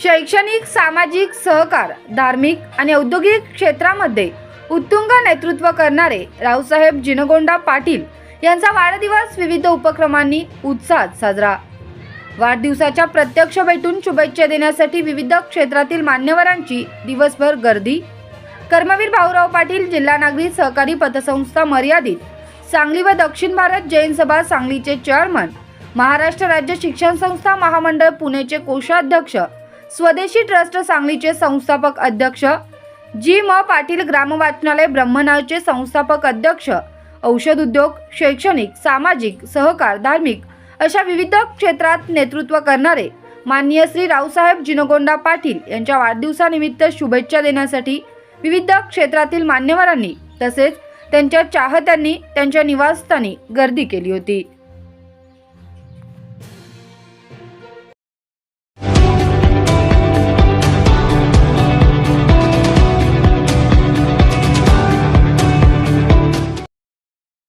शैक्षणिक सामाजिक सहकार धार्मिक आणि औद्योगिक क्षेत्रामध्ये उत्तुंग नेतृत्व करणारे रावसाहेब जिनगोंडा पाटील यांचा वाढदिवस विविध उपक्रमांनी उत्साहात साजरा. वाढदिवसाच्या प्रत्यक्ष भेटून शुभेच्छा देण्यासाठी विविध क्षेत्रातील मान्यवरांची दिवसभर गर्दी. कर्मवीर भाऊराव पाटील जिल्हा नागरी सहकारी पतसंस्था मर्यादित सांगली व दक्षिण भारत जैन सभा सांगलीचे चेअरमन महाराष्ट्र राज्य शिक्षण संस्था महामंडळ पुणेचे कोषाध्यक्ष स्वदेशी ट्रस्ट सांगलीचे संस्थापक अध्यक्ष जी म पाटील ग्राम वाचनालय ब्रह्मनाळचे संस्थापक अध्यक्ष औषध उद्योग शैक्षणिक सामाजिक सहकार धार्मिक अशा विविध क्षेत्रात नेतृत्व करणारे माननीय श्री रावसाहेब जिनगोंडा पाटील यांच्या वाढदिवसानिमित्त शुभेच्छा देण्यासाठी विविध क्षेत्रातील मान्यवरांनी तसेच त्यांच्या चाहत्यांनी त्यांच्या निवासस्थानी गर्दी केली होती.